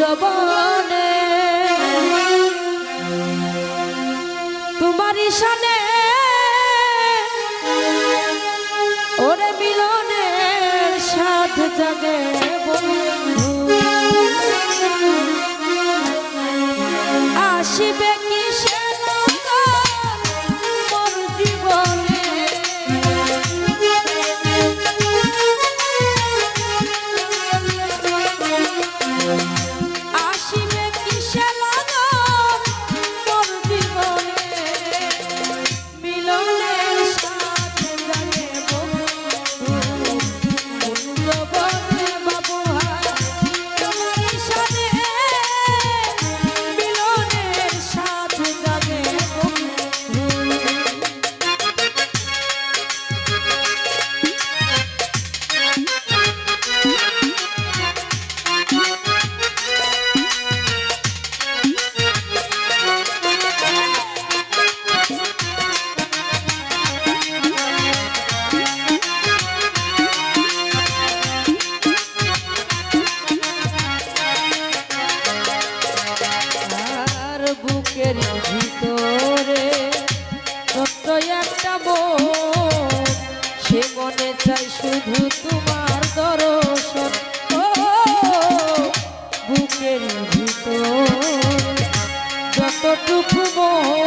জবনে। তোমার ঈশানে ওরে মিলনের সাধ জাগে। তোমার দর্শন। ও বুকের ভিতর যতটুকু মোহ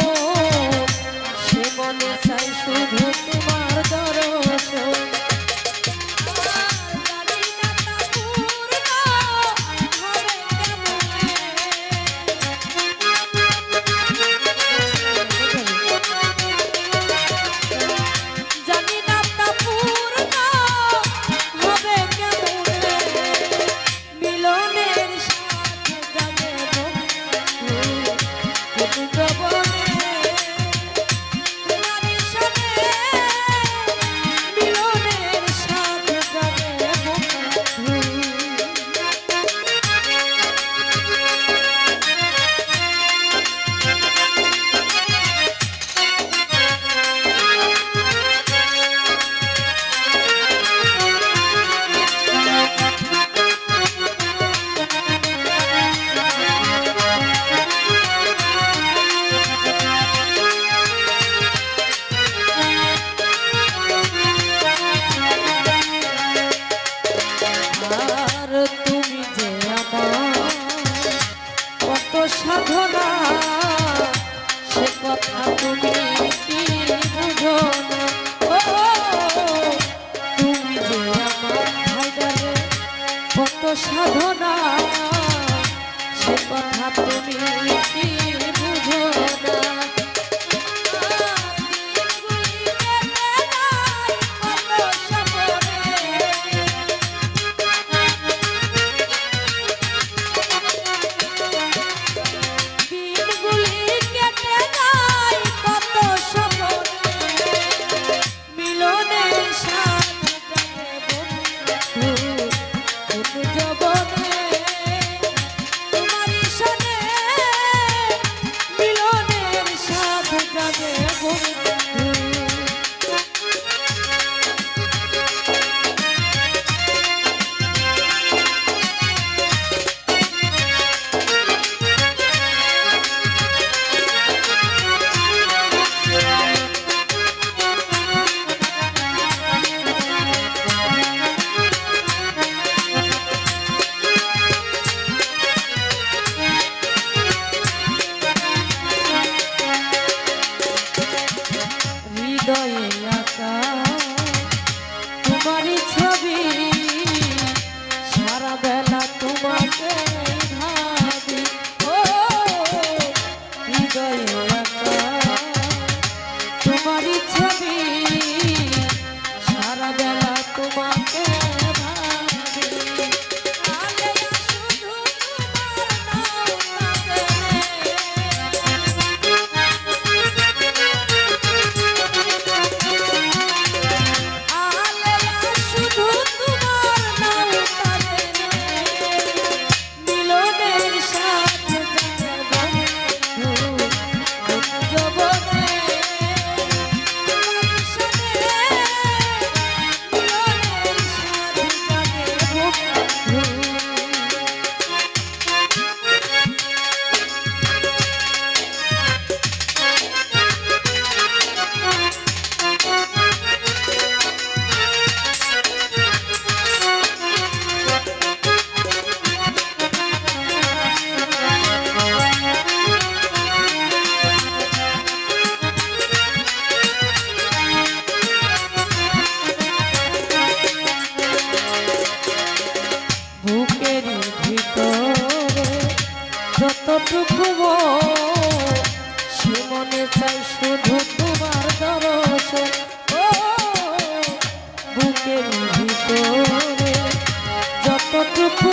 সাধনা সে কথা তুমি মনের ভিতরে যতটুকু সে মনে চাই শুধু তোমার দর্শন। ও বুকের ভিতরে যতটুকু